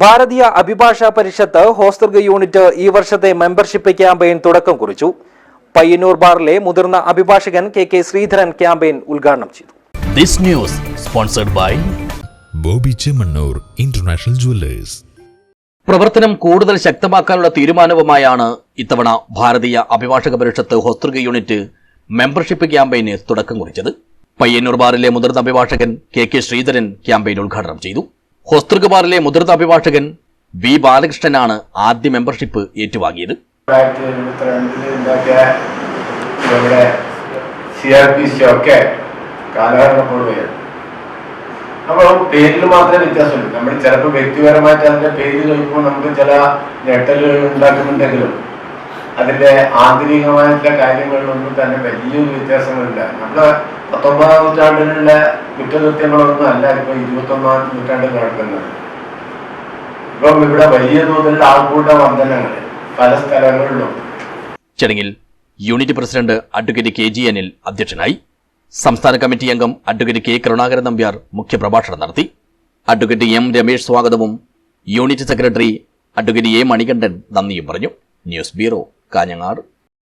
ഭാരതീയ അഭിഭാഷാ പരിഷത്ത് ഹോസ്തൃക unit ഈ വർഷത്തെ membership campaign തുടക്കം കുറിച്ചു. പയ്യന്നൂർ ബാറിലെ മുതിർന്ന അഭിഭാഷകൻ കെ കെ ശ്രീധരൻ ക്യാമ്പയിൻ ഉദ്ഘാടനം ചെയ്തു. This news sponsored by Boby Chemmanur international jewellers. പ്രവർത്തനം കൂടുതൽ ശക്തമാക്കാനുള്ള തീരുമാനവുമായാണ് ഇത്തവണ ഭാരതീയ അഭിഭാഷക പരിഷത്ത് ഹോസ്തൃക യൂണിറ്റ് മെമ്പർഷിപ്പ് ക്യാമ്പയിന് തുടക്കം കുറിച്ചത്. പയ്യന്നൂർ ബാറിലെ മുതിർന്ന അഭിഭാഷകൻ കെ കെ ശ്രീധരൻ ക്യാമ്പയിൻ ഉദ്ഘാടനം ചെയ്തു. ഹോസ്തൃക ബാറിലെ മുതിർന്ന അഭിഭാഷകൻ വി ബാലകൃഷ്ണനാണ് ആദ്യ മെമ്പർഷിപ്പ് ഏറ്റുവാങ്ങിയത്. കാലഹരണപ്പെടുകയാണ്. അപ്പോൾ പേരിൽ മാത്രമേ വ്യത്യാസമുള്ളൂ. നമ്മൾ ചിലപ്പോൾ വ്യക്തിപരമായിട്ട് അതിന്റെ പേര് കഴിക്കുമ്പോൾ നമുക്ക് ചില ഞെട്ടലുകൾ ഉണ്ടാക്കുന്നുണ്ടെങ്കിലും അതിന്റെ ആന്തരികമായിട്ടുള്ള കാര്യങ്ങളിലൊന്നും തന്നെ വലിയൊരു വ്യത്യാസങ്ങളില്ല. നമ്മുടെ പത്തൊമ്പതാം നൂറ്റാണ്ടിലുള്ള കുറ്റകൃത്യങ്ങളൊന്നും അല്ല ഇപ്പൊ ഇരുപത്തൊന്നാം നൂറ്റാണ്ടിൽ നടക്കുന്നത്. ഇപ്പം ഇവിടെ വലിയ തോതിൽ ആൾക്കൂട്ട വർധനങ്ങൾ പല സ്ഥലങ്ങളിലും. ചടങ്ങിൽ unit president advocate K G Anil അധ്യക്ഷനായി സംസ്ഥാന കമ്മിറ്റി അംഗം അഡ്വക്കേറ്റ് കെ കരുണാകരൻ നമ്പ്യാർ മുഖ്യപ്രഭാഷണം നടത്തി. അഡ്വക്കേറ്റ് എം രമേഷ് സ്വാഗതവും unit secretary advocate A Manikandan നന്ദിയും പറഞ്ഞു. News bureau Kanhangad.